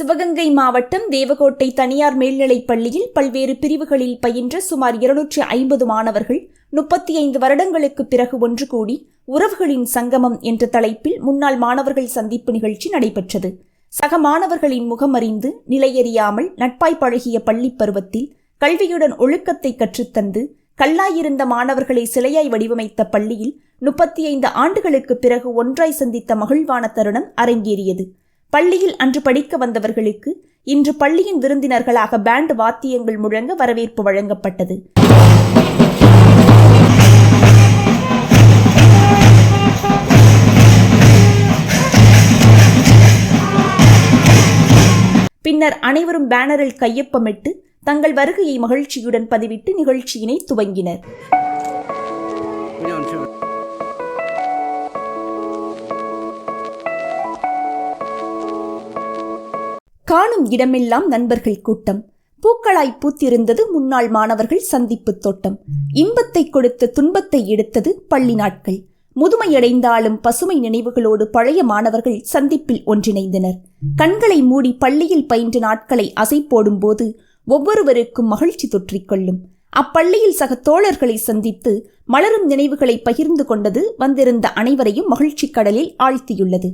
சிவகங்கை மாவட்டம் தேவகோட்டை தனியார் மேல்நிலைப் பள்ளியில் பல்வேறு பிரிவுகளில் பயின்ற சுமார் இருநூற்றி ஐம்பது மாணவர்கள் முப்பத்தி ஐந்து வருடங்களுக்கு பிறகு ஒன்று கூடி உறவுகளின் சங்கமம் என்ற தலைப்பில் முன்னாள் மாணவர்கள் சந்திப்பு நிகழ்ச்சி நடைபெற்றது. சக மாணவர்களின் முகமறிந்து நிலையறியாமல் நட்பாய் பழகிய பள்ளிப் பருவத்தில் கல்வியுடன் ஒழுக்கத்தை கற்றுத்தந்து கல்லாயிருந்த மாணவர்களை சிலையாய் வடிவமைத்த பள்ளியில் முப்பத்தி ஐந்து ஆண்டுகளுக்கு பிறகு ஒன்றாய் சந்தித்த மகிழ்வான தருணம் அரங்கேறியது. பள்ளியில் அன்று படிக்க வந்தவர்களுக்கு இன்று பள்ளியின் விருந்தினர்களாக பேண்ட் வாத்தியங்கள் முழங்க வரவேற்பு வழங்கப்பட்டது. பின்னர் அனைவரும் பேனரில் கையொப்பமிட்டு தங்கள் வருகையை மகிழ்ச்சியுடன் பதிவிட்டு நிகழ்ச்சியினை துவங்கினர். காணும் இடமெல்லாம் நண்பர்கள் கூட்டம். பூக்களாய் பூத்திருந்தது முன்னாள் மாணவர்கள் சந்திப்பு தோட்டம். இன்பத்தை கொடுத்து துன்பத்தை எடுத்தது பள்ளி நாட்கள். முதுமையடைந்தாலும் பசுமை நினைவுகளோடு பழைய மாணவர்கள் சந்திப்பில் ஒன்றிணைந்தனர். கண்களை மூடி பள்ளியில் பயின்ற நாட்களை அசை போடும்போது ஒவ்வொருவருக்கும் மகிழ்ச்சி தொற்றிக்கொள்ளும் அப்பள்ளியில் சக தோழர்களை சந்தித்து மலரும் நினைவுகளை பகிர்ந்து கொண்டது வந்திருந்த அனைவரையும் மகிழ்ச்சி கடலில் ஆழ்த்தியுள்ளது.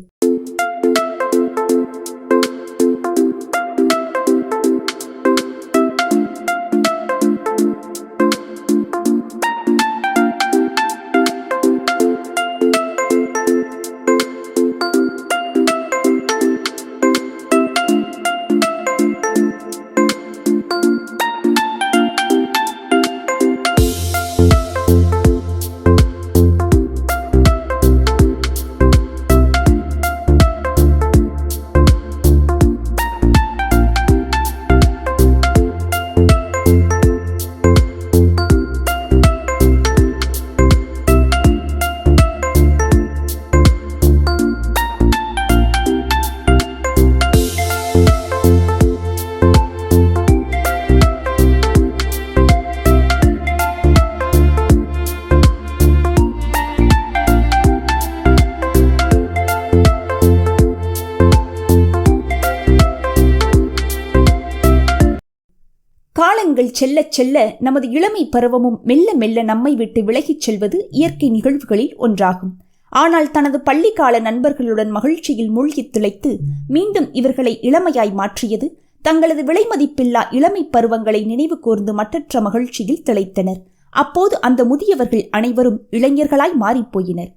காலங்கள் செல்லச் செல்ல நமது இளமை பருவமும் மெல்ல மெல்ல நம்மை விட்டு விலகிச் செல்வது இயற்கை நிகழ்வுகளில் ஒன்றாகும். ஆனால் தனது பள்ளிக்கால நண்பர்களுடன் மகிழ்ச்சியில் மூழ்கி திளைத்து மீண்டும் இவர்களை இளமையாய் மாற்றியது தங்களது விலைமதிப்பில்லா இளமை பருவங்களை நினைவு கூர்ந்து மற்றற்ற மகிழ்ச்சியில் திளைத்தனர். அப்போது அந்த முதியவர்கள் அனைவரும் இளைஞர்களாய் மாறிப்போயினர்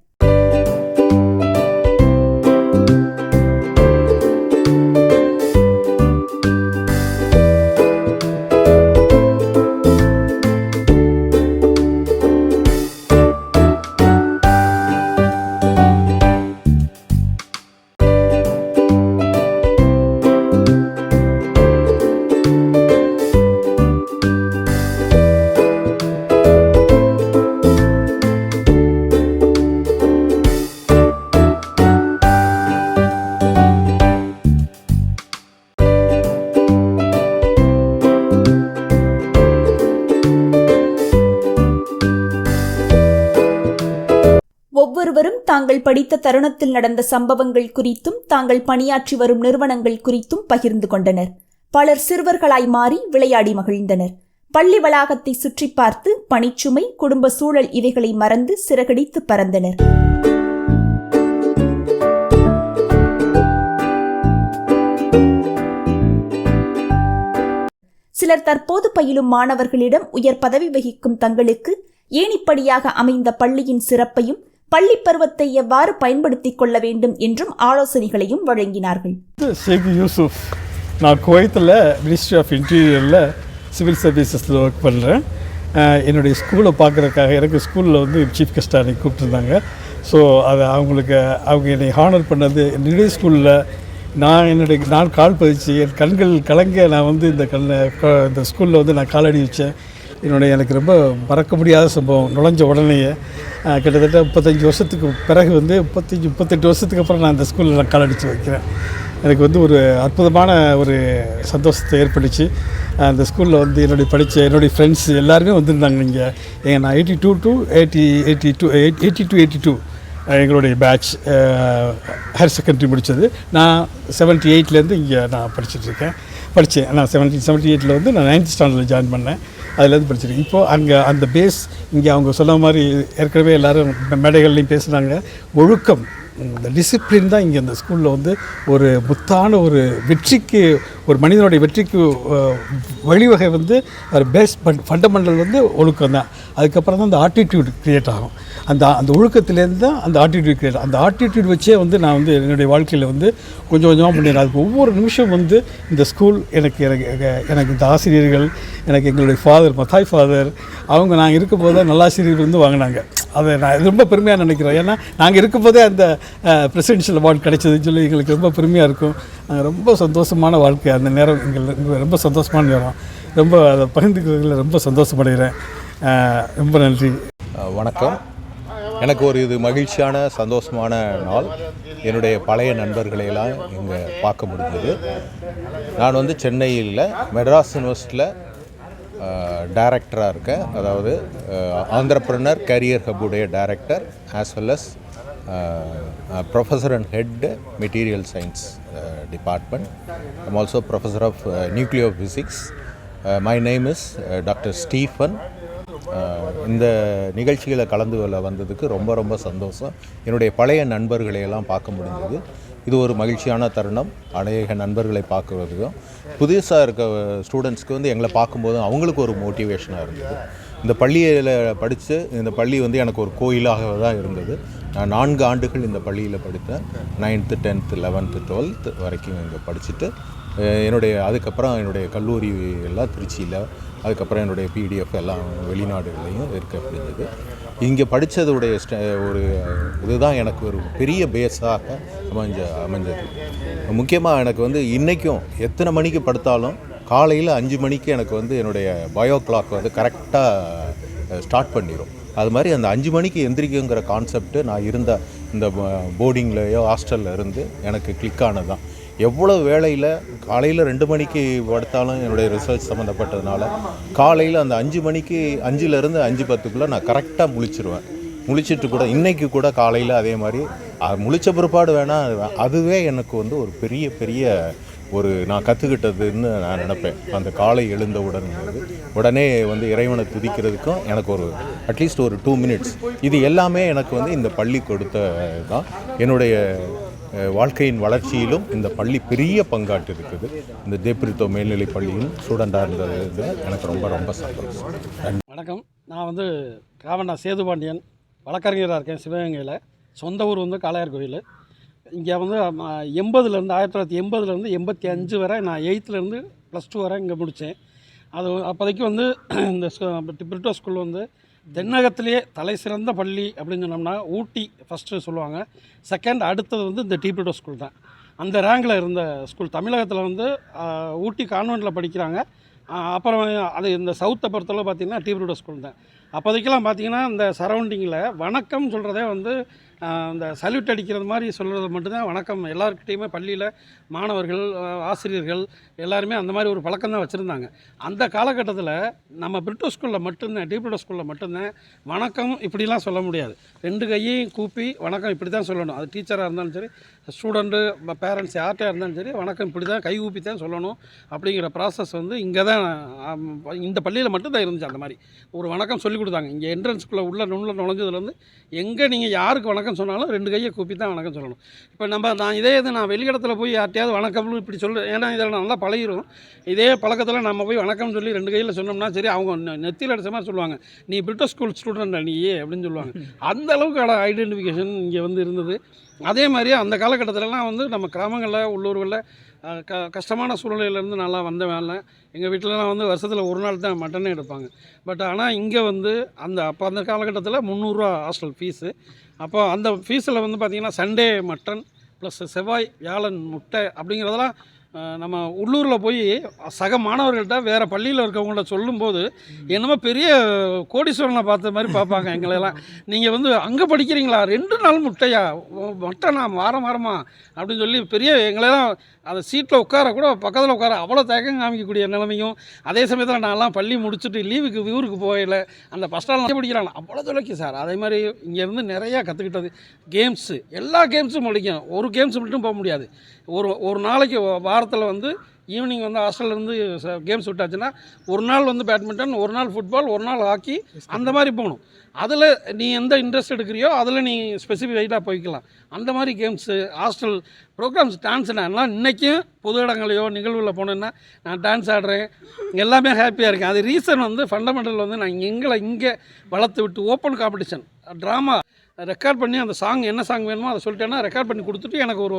தாங்கள் படித்த தருணத்தில் நடந்த சம்பவங்கள் குறித்தும் தாங்கள் பணியாற்றி வரும் நிறுவனங்கள் குறித்தும் பகிர்ந்து கொண்டனர். பலர் சிறுவர்களாய் மாறி விளையாடி மகிழ்ந்தனர். பள்ளி வளாகத்தை சுற்றி பார்த்து பணிச்சுமை குடும்ப சூழல் இவைகளை மறந்து சிறகடித்து பறந்தனர். சிலர் தற்போது பயிலும் மாணவர்களிடம் உயர் பதவி வகிக்கும் தங்களுக்கு ஏணிப்படியாக அமைந்த பள்ளியின் சிறப்பையும் பள்ளி பருவத்தை எவ்வாறு பயன்படுத்திக் கொள்ள வேண்டும் என்றும் ஆலோசனைகளையும் வழங்கினார்கள். ஷேக் யூசுப் நான் குவைத்தில் மினிஸ்ட்ரி ஆஃப் இன்டீரியரில் சிவில் சர்வீசஸில் ஒர்க் பண்ணுறேன் என்னுடைய ஸ்கூலை பார்க்குறதுக்காக எனக்கு ஸ்கூலில் வந்து சீஃப் கெஸ்ட்டாக அன்றைக்கி கூப்பிட்டுருந்தாங்க. ஸோ அதை அவங்களுக்கு அவங்க என்னை ஹானர் பண்ணது என்னுடைய ஸ்கூலில் நான் என்னுடைய நான் கால் பதிச்சு என் கண்கள் கலங்க நான் வந்து இந்த கண் இந்த ஸ்கூலில் வந்து நான் காலடி வச்சேன். என்னுடைய எனக்கு ரொம்ப மறக்க முடியாத சம்பவம். நுழைஞ்ச உடனேயே கிட்டத்தட்ட முப்பத்தஞ்சு வருஷத்துக்கு பிறகு வந்து முப்பத்தஞ்சு முப்பத்தெட்டு வருஷத்துக்கு அப்புறம் நான் அந்த ஸ்கூலில் நான் காலடிச்சு வைக்கிறேன். எனக்கு வந்து ஒரு அற்புதமான ஒரு சந்தோஷத்தை ஏற்பட்டுச்சு. அந்த ஸ்கூலில் வந்து என்னுடைய படித்த என்னுடைய ஃப்ரெண்ட்ஸ் எல்லாருமே வந்திருந்தாங்க இங்கே. ஏன் நான் eighty two to eighty eighty two eight eighty two eighty two எங்களுடைய பேட்ச் ஹையர் செகண்டரி முடித்தது நான் செவன்ட்டி எயிட்லேருந்து இங்கே நான் படிச்சுட்ருக்கேன் படித்தேன். நான் செவன்ட்டி செவன்ட்டி எயிட்டில் வந்து நான் நைன்த் ஸ்டாண்டர்டில் ஜாயின் பண்ணேன். அதுலேருந்து படிச்சிருக்கேன். இப்போது அங்கே அந்த பேஸ் இங்கே அவங்க சொன்ன மாதிரி ஏற்கனவே எல்லோரும் மேடைகள்லையும் பேசுனாங்க. ஒழுக்கம் இந்த டிசிப்ளின் தான் இங்கே இந்த ஸ்கூலில் வந்து ஒரு முத்தான ஒரு வெற்றிக்கு ஒரு மனிதனுடைய வெற்றிக்கு வழிவகை வந்து ஒரு பேஸ் ஃபண்டமெண்டல் வந்து ஒழுக்கம் தான் அதுக்கப்புறம் தான் அந்த ஆட்டிடியூட் க்ரியேட் ஆகும். அந்த அந்த ஒழுக்கத்துலேருந்து தான் அந்த ஆட்டிடியூட் கிரியேட் அந்த ஆட்டிடியூட் வச்சே வந்து நான் வந்து என்னுடைய வாழ்க்கையில் வந்து கொஞ்சம் கொஞ்சமாக பண்ணிடுறேன் அதுக்கு ஒவ்வொரு நிமிஷம் வந்து இந்த ஸ்கூல் எனக்கு எனக்கு எனக்கு இந்த ஆசிரியர்கள் எனக்கு எங்களுடைய ஃபாதர் மத்தாய் ஃபாதர் அவங்க நாங்கள் இருக்கும் போது தான் நல்லாசிரியர்கள் வந்து வாங்கினாங்க. அதை நான் ரொம்ப பெருமையாக நினைக்கிறேன். ஏன்னா நாங்கள் இருக்கும்போதே அந்த பிரசிடென்ஷியல் அவார்டு கிடைச்சதுன்னு சொல்லி எங்களுக்கு ரொம்ப பெருமையாக இருக்கும். நாங்கள் ரொம்ப சந்தோஷமான வாழ்க்கை. அந்த நேரம் எங்களுக்கு ரொம்ப சந்தோஷமான நேரம். ரொம்ப அதை பகிர்ந்துக்கிறதுல ரொம்ப சந்தோஷமடைகிறேன். ரொம்ப நன்றி. வணக்கம். எனக்கு ஒரு இது மகிழ்ச்சியான சந்தோஷமான நாள். என்னுடைய பழைய நண்பர்களையெல்லாம் இங்கே பார்க்க முடிஞ்சது. நான் வந்து சென்னையில் மெட்ராஸ் யூனிவர்சிட்டியில் டைரக்டராக இருக்கேன். அதாவது entrepreneur career ஹப்புடைய director as well as professor and head material science department I'm also professor of nuclear physics my name is doctor Stephen இந்த நிகழ்ச்சிகளை கலந்து வந்ததுக்கு ரொம்ப ரொம்ப சந்தோஷம். என்னுடைய பழைய நண்பர்களையெல்லாம் பார்க்க முடிஞ்சது. இது ஒரு மகிழ்ச்சியான தருணம். அநேக நண்பர்களை பார்க்குறதுக்கும் புதுசாக இருக்க ஸ்டூடெண்ட்ஸ்க்கு வந்து எங்களை பார்க்கும்போது அவங்களுக்கு ஒரு மோட்டிவேஷனாக இருந்தது. இந்த பள்ளியில் படித்து இந்த பள்ளி வந்து எனக்கு ஒரு கோயிலாக தான் இருந்தது. நான் நான்கு ஆண்டுகள் இந்த பள்ளியில் படித்தேன். நைன்த்து டென்த்து லெவன்த்து டுவெல்த்து வரைக்கும் இங்கே படிச்சுட்டு என்னுடைய அதுக்கப்புறம் என்னுடைய கல்லூரி எல்லாம் திருச்சியில் அதுக்கப்புறம் என்னுடைய பிடிஎஃப் எல்லாம் வெளிநாடுகள்லையும் இருக்க முடிஞ்சது இங்கே படித்ததுடைய ஸ்ட ஒரு இதுதான் எனக்கு ஒரு பெரிய பேஸாக அமைஞ்ச அமைஞ்சது. முக்கியமாக எனக்கு வந்து இன்றைக்கும் எத்தனை மணிக்கு படுத்தாலும் காலையில் அஞ்சு மணிக்கு எனக்கு வந்து என்னுடைய பயோ கிளாக் வந்து கரெக்டாக ஸ்டார்ட் பண்ணிடும் அது மாதிரி அந்த அஞ்சு மணிக்கு எந்திரிக்குங்கிற கான்செப்ட் நான் இருந்த இந்த போர்டிங்லேயோ ஹாஸ்டலில் இருந்து எனக்கு கிளிக் ஆனது எவ்வளோ வேலையில் காலையில் ரெண்டு மணிக்கு படுத்தாலும் என்னுடைய ரிசர்ச் சம்மந்தப்பட்டதுனால காலையில் அந்த அஞ்சு மணிக்கு அஞ்சுலேருந்து அஞ்சு பத்துக்குள்ளே நான் கரெக்டாக முழிச்சிருவேன். முழிச்சிட்டு கூட இன்றைக்கி கூட காலையில் அதே மாதிரி முழிச்ச பிற்பாடு வேணால் அதுவே எனக்கு வந்து ஒரு பெரிய பெரிய ஒரு நான் கற்றுக்கிட்டதுன்னு நான் நினப்பேன். அந்த காலை எழுந்தவுடன் வந்து உடனே வந்து இறைவனை துதிக்கிறதுக்கும் எனக்கு ஒரு அட்லீஸ்ட் ஒரு டூ மினிட்ஸ் இது எல்லாமே எனக்கு வந்து இந்த பள்ளி கொடுத்த தான் என்னுடைய வாழ்க்கையின் வளர்ச்சியிலும் இந்த பள்ளி பெரிய பங்காட்டு இருக்குது. இந்த தேப்ரித்தோ மேல்நிலைப் பள்ளியும் ஸ்டூடெண்டாக இருந்தது. இது எனக்கு ரொம்ப ரொம்ப சந்தோஷம். வணக்கம். நான் வந்து ராவண்ணா சேதுபாண்டியன் வழக்கறிஞராக இருக்கேன் சிவகங்கையில். சொந்த ஊர் வந்து காளையார் கோயில். இங்கே வந்து எண்பதுலேருந்து ஆயிரத்தி தொள்ளாயிரத்தி எண்பதுலேருந்து எண்பத்தி அஞ்சு வரை நான் எயித்துலேருந்து ப்ளஸ் டூ வரை இங்கே முடித்தேன் அது அப்போதைக்கு வந்து இந்த பிரிட்டோ ஸ்கூல் வந்து தென்னகத்திலேயே தலை சிறந்த பள்ளி அப்படின்னு சொன்னோம்னா ஊட்டி ஃபஸ்ட்டு சொல்லுவாங்க. செகண்ட் அடுத்தது வந்து இந்த டீபிரிட்டோ ஸ்கூல் தான். அந்த ரேங்கில் இருந்த ஸ்கூல் தமிழகத்தில் வந்து ஊட்டி கான்வெண்ட்டில் படிக்கிறாங்க. அப்புறம் அது இந்த சவுத்தை பொறுத்தளவு பார்த்திங்கன்னா டீபிரிட்டோ ஸ்கூல் தான். அப்போதைக்கெல்லாம் பார்த்தீங்கன்னா இந்த சரௌண்டிங்கில் வணக்கம் சொல்கிறதே வந்து இந்த சல்யூட் அடிக்கிறது மாதிரி சொல்கிறது மட்டும்தான் வணக்கம். எல்லாருக்கிட்டேயுமே பள்ளியில் மாணவர்கள் ஆசிரியர்கள் எல்லாருமே அந்த மாதிரி ஒரு பழக்கம் தான் வச்சுருந்தாங்க. அந்த காலகட்டத்தில் நம்ம பிரிட்டோ ஸ்கூலில் மட்டும்தான் டீபிரிட்டோ ஸ்கூலில் மட்டும்தான் வணக்கம் இப்படிலாம் சொல்ல முடியாது. ரெண்டு கையையும் கூப்பி வணக்கம் இப்படி தான் சொல்லணும். அது டீச்சராக இருந்தாலும் சரி ஸ்டூடெண்ட்டு பேரண்ட்ஸ் யார்கிட்டயா இருந்தாலும் சரி வணக்கம் இப்படி தான் கை ஊப்பி தான் சொல்லணும் அப்படிங்கிற ப்ராசஸ் வந்து இங்கே தான் இந்த பள்ளியில் மட்டும்தான் இருந்துச்சு அந்த மாதிரி. ஒரு வணக்கம் சொல்லி கொடுத்தாங்க. இங்கே என்ட்ரன்ஸ்குள்ளே உள்ள நுண்ணில் நுழைஞ்சதுலேருந்து எங்கே நீங்கள் யாருக்கு வணக்கம் சொன்னாலும் ரெண்டு கையை கூப்பி தான் வணக்கம் சொல்லணும். இப்போ நம்ம நான் இதே இது நான் வெளியிடத்தில் போய் யார்ட்டையாவது வணக்கம்னு இப்படி சொல்லு ஏன்னா இதில் நல்லா பழகிரும். இதே பழக்கத்தில் நம்ம போய் வணக்கம்னு சொல்லி ரெண்டு கையில் சொன்னோம்னா சரி அவங்க நெத்தியில் அடித்த மாதிரி சொல்லுவாங்க. நீ பிரிட்டோ ஸ்கூல் ஸ்டூடெண்ட் நீ அப்படின்னு சொல்லுவாங்க. அந்த அளவுக்கு ஐடென்டிஃபிகேஷன் இங்கே வந்து இருந்தது. அதே மாதிரி அந்த காலகட்டத்திலலாம் வந்து நம்ம கிராமங்களில் உள்ளூர்களில் க கஷ்டமான சூழ்நிலையிலேருந்து நல்லா வந்த வேலை. எங்கள் வீட்டிலலாம் வந்து வருஷத்தில் ஒரு நாள் தான் மட்டனே எடுப்பாங்க. பட் ஆனால் இங்கே வந்து அந்த அப்போ அந்த காலகட்டத்தில் முந்நூறுரூவா ஹாஸ்டல் ஃபீஸு அப்போ அந்த ஃபீஸில் வந்து பார்த்திங்கன்னா சண்டே மட்டன் ப்ளஸ் செவ்வாய் வியாழன் முட்டை அப்படிங்கிறதெல்லாம் நம்ம உள்ளூரில் போய் சக மாணவர்கள்ட்ட வேறு பள்ளியில் இருக்கவங்கள்ட்ட சொல்லும்போது என்னமோ பெரிய கோடீஸ்வரனை பார்த்த மாதிரி பார்ப்பாங்க எங்களெல்லாம் நீங்கள் வந்து அங்கே படிக்கிறீங்களா? ரெண்டு நாள் முட்டையா? மட்டை நான் வாரம் வாரமா? அப்படின்னு சொல்லி பெரிய எங்களெல்லாம் அந்த சீட்டில் உட்கார கூட பக்கத்தில் உட்கார அவ்வளோ தயக்கம் காமிக்கக்கூடிய நிலைமையும் அதே சமயத்தில் நான்லாம் பள்ளி முடிச்சுட்டு லீவுக்கு ஊருக்கு போகல. அந்த ஃபஸ்ட் ஸ்டாண்ட் படிக்கிறாங்க. அவ்வளோ தொலைக்கு சார் அதே மாதிரி இங்கேருந்து நிறையா கற்றுக்கிட்டது கேம்ஸு எல்லா கேம்ஸும் முடிக்கும் ஒரு கேம்ஸ் மட்டும் போக முடியாது. ஒரு ஒரு நாளைக்கு வாரத்தில் வந்து ஈவினிங் வந்து ஹாஸ்டல்லேருந்து கேம்ஸ் விட்டாச்சுன்னா ஒரு நாள் வந்து பேட்மிண்டன் ஒரு நாள் ஃபுட்பால் ஒரு நாள் ஹாக்கி அந்த மாதிரி போகணும். அதில் நீ எந்த இன்ட்ரெஸ்ட் எடுக்கிறியோ அதில் நீ ஸ்பெசிஃபைடாக போய்க்கலாம். அந்த மாதிரி கேம்ஸு ஹாஸ்டல் ப்ரோக்ராம்ஸ் டான்ஸ் என்னன்னா இன்றைக்கும் பொது இடங்களையோ நிகழ்வில் போனேன்னா நான் டான்ஸ் ஆடுறேன். எல்லாமே ஹாப்பியாக இருக்கேன். அது ரீசன் வந்து ஃபண்டமெண்டல் வந்து நான் எங்களை இங்கே வளர்த்து விட்டு ஓப்பன் காம்படிஷன் ட்ராமா ரெக்கார்ட் பண்ணி அந்த சாங் என்ன சாங் வேணுமோ அதை சொல்லிட்டேன்னா ரெக்கார்ட் பண்ணி கொடுத்துட்டு எனக்கு ஒரு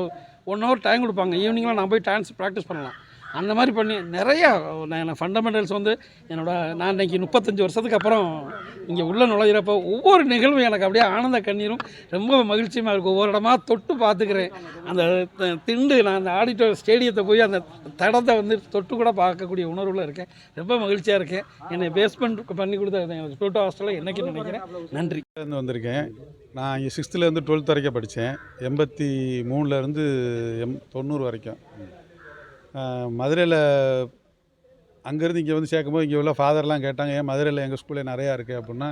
ஒன் ஹவர் டைம் கொடுப்பாங்க. ஈவினிங்கில் நான் போய் டான்ஸ் ப்ராக்டிஸ் பண்ணலாம். அந்த மாதிரி பண்ணி நிறையா நான் ஃபண்டமெண்டல்ஸ் வந்து என்னோட நான் இன்னைக்கு முப்பத்தஞ்சு வருஷத்துக்கு அப்புறம் இங்கே உள்ள நுழையிறப்போ ஒவ்வொரு நிகழ்வும் எனக்கு அப்படியே ஆனந்த கண்ணீரும் ரொம்ப மகிழ்ச்சியுமாக இருக்கும் ஒவ்வொரு இடமா தொட்டு பார்த்துக்கிறேன். அந்த த- திண்டு நான் அந்த ஆடிட்டோர் ஸ்டேடியத்தை போய் அந்த தடத்தை வந்து தொட்டு கூட பார்க்கக்கூடிய உணர்வில் இருக்கேன். ரொம்ப மகிழ்ச்சியாக இருக்கேன். என்னை பேஸ்மெண்ட் பண்ணி கொடுத்த எனக்கு டூட்டோ ஹாஸ்டலில் என்றைக்கு நினைக்கிறேன். நன்றி. வந்து வந்திருக்கேன். நான் இங்கே சிக்ஸ்த்துலேருந்து டுவெல்த் வரைக்கும் படித்தேன். எண்பத்தி மூணுலேருந்து எம் தொண்ணூறு வரைக்கும். மதுரையில் அங்கேருந்து இங்கே வந்து சேர்க்கும்போது இங்கே உள்ள ஃபாதர்லாம் கேட்டாங்க ஏன் மதுரையில் எங்கள் ஸ்கூலே நிறையா இருக்குது அப்படின்னா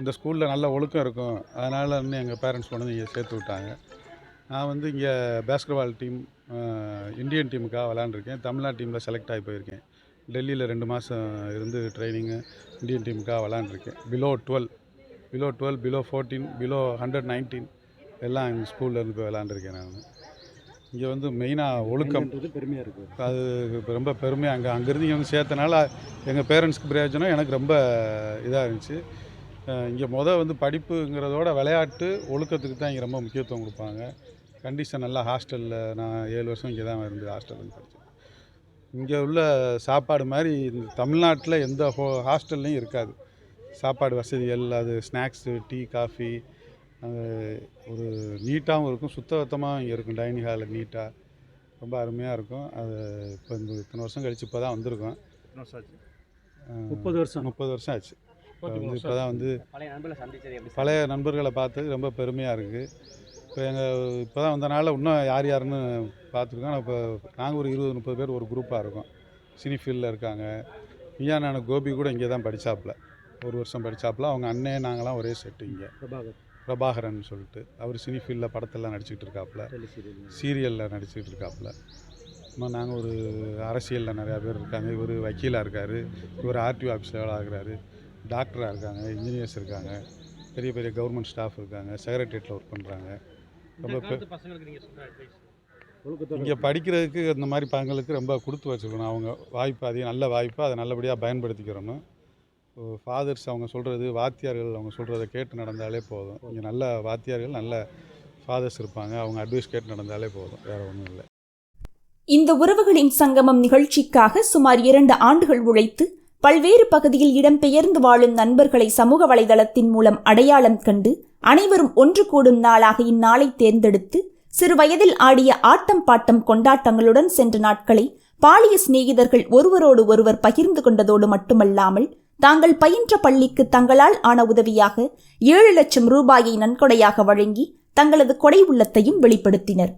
இந்த ஸ்கூலில் நல்ல ஒழுக்கம் இருக்கும். அதனால் வந்து எங்கள் பேரண்ட்ஸ் கொண்டு வந்து இங்கே சேர்த்து விட்டாங்க. நான் வந்து இங்கே பேஸ்கெட்பால் டீம் இந்தியன் டீமுக்காக விளாண்டுருக்கேன் தமிழ்நாடு டீமில் செலக்ட் ஆகி போயிருக்கேன். டெல்லியில் ரெண்டு மாதம் இருந்து ட்ரைனிங்கு இந்தியன் டீமுக்காக விளாண்டுருக்கேன் below twelve below twelve below fourteen below hundred nineteen எல்லாம் எங்கள் ஸ்கூல்லேருந்து போய் விளாண்டுருக்கேன் நான். இங்கே வந்து மெயினாக ஒழுக்கம். பெருமையாக இருக்குது அது இப்ப ரொம்ப பெருமையாக அங்கே அங்கேருந்து இங்கே வந்து சேர்த்தனால எங்கள் பேரண்ட்ஸ்க்கு பிரயோஜனம். எனக்கு ரொம்ப இதாக இருந்துச்சு. இங்கே மொதல் வந்து படிப்புங்கிறதோட விளையாட்டு ஒழுக்கத்துக்கு தான் இங்கே ரொம்ப முக்கியத்துவம் கொடுப்பாங்க. கண்டிஷன் நல்லா ஹாஸ்டலில் நான் ஏழு வருஷம் இங்கே தான் இருந்து ஹாஸ்டலில் படித்தேன் இங்கே உள்ள சாப்பாடு மாதிரி இந்த தமிழ்நாட்டில் எந்த ஹோ ஹாஸ்டல்லையும் இருக்காது. சாப்பாடு வசதிகள் அது ஸ்நாக்ஸு டீ காஃபி ஒரு நீட்டாகவும் இருக்கும். சுத்தபத்தமாக இங்கே இருக்கும். டைனிங் ஹாலில் நீட்டாக ரொம்ப அருமையாக இருக்கும். அது இப்போ இந்த இத்தனை வருஷம் கழிச்சு இப்போ தான் வந்திருக்கோம். முப்பது வருஷம். முப்பது வருஷம் ஆச்சு. இப்போ வந்து இப்போ தான் வந்து பழைய நண்பர்களை சந்திச்சது எப்படி பழைய நண்பர்களை பார்த்தது ரொம்ப பெருமையாக இருக்குது இப்போ எங்கள் இப்போ தான் வந்தனால இன்னும் யார் யாருன்னு பார்த்துருக்கோம். இப்போ நாங்கள் ஒரு இருபது முப்பது பேர் ஒரு குரூப்பாக இருக்கோம். சினி ஃபீல்டில் இருக்காங்க. ஐயா நான் கோபி கூட இங்கே தான் படித்தாப்புல ஒரு வருஷம் படித்தாப்புல அவங்க அண்ணே நாங்களாம் ஒரே செட்டு இங்கே. பிரபாகர். பிரபாகரன் சொல்லிட்டு அவர் சினி ஃபீல்டில் படத்தெல்லாம் நடிச்சிட்டு இருக்காப்புல. சீரியலில் நடிச்சிட்டு இருக்காப்புல. இன்னும் நாங்கள் ஒரு அரசியலில் நிறையா பேர் இருக்காங்க. இவர் வக்கீலாக இருக்கார். இவர் ஆர்டிஓ ஆஃபீஸராக ஆகிறாரு டாக்டராக இருக்காங்க இன்ஜினியர்ஸ் இருக்காங்க. பெரிய பெரிய கவர்மெண்ட் ஸ்டாஃப் இருக்காங்க. செக்ரட்டரியேட்டில் ஒர்க் பண்ணுறாங்க ரொம்ப இங்கே படிக்கிறதுக்கு இந்த மாதிரி பங்களுக்கு ரொம்ப கொடுத்து வச்சுக்கணும் அவங்க வாய்ப்பு அதிகம் நல்ல வாய்ப்பு அதை நல்லபடியாக பயன்படுத்திக்கிறணும் ஃபாதர்ஸ் அவங்க சொல்கிறது வாத்தியார்கள் அவங்க சொல்கிறத கேட்டு நடந்தாலே போதும். இங்கே நல்ல வாத்தியார்கள் நல்ல ஃபாதர்ஸ் இருப்பாங்க. அவங்க அட்வைஸ் கேட்டு நடந்தாலே போதும். வேறு ஒன்றும் இல்லை. இந்த உறவுகளின் சங்கமம் நிகழ்ச்சிக்காக சுமார் இரண்டு ஆண்டுகள் உழைத்து பல்வேறு பகுதியில் இடம்பெயர்ந்து வாழும் நண்பர்களை சமூக வலைதளத்தின் மூலம் அடையாளம் கண்டு அனைவரும் ஒன்று கூடும் நாளாக இந்நாளை தேர்ந்தெடுத்து சிறு வயதில் ஆடிய ஆட்டம் பாட்டம் கொண்டாட்டங்களுடன் சென்ற நாட்களை பாலிய சிநேகிதர்கள் ஒருவரோடு ஒருவர் பகிர்ந்து கொண்டதோடு மட்டுமல்லாமல் தாங்கள் பயின்ற பள்ளிக்கு தங்களால் ஆன உதவியாக ஏழு லட்சம் ரூபாயை நன்கொடையாக வழங்கி தங்களது கொடை உள்ளத்தையும் வெளிப்படுத்தினர்.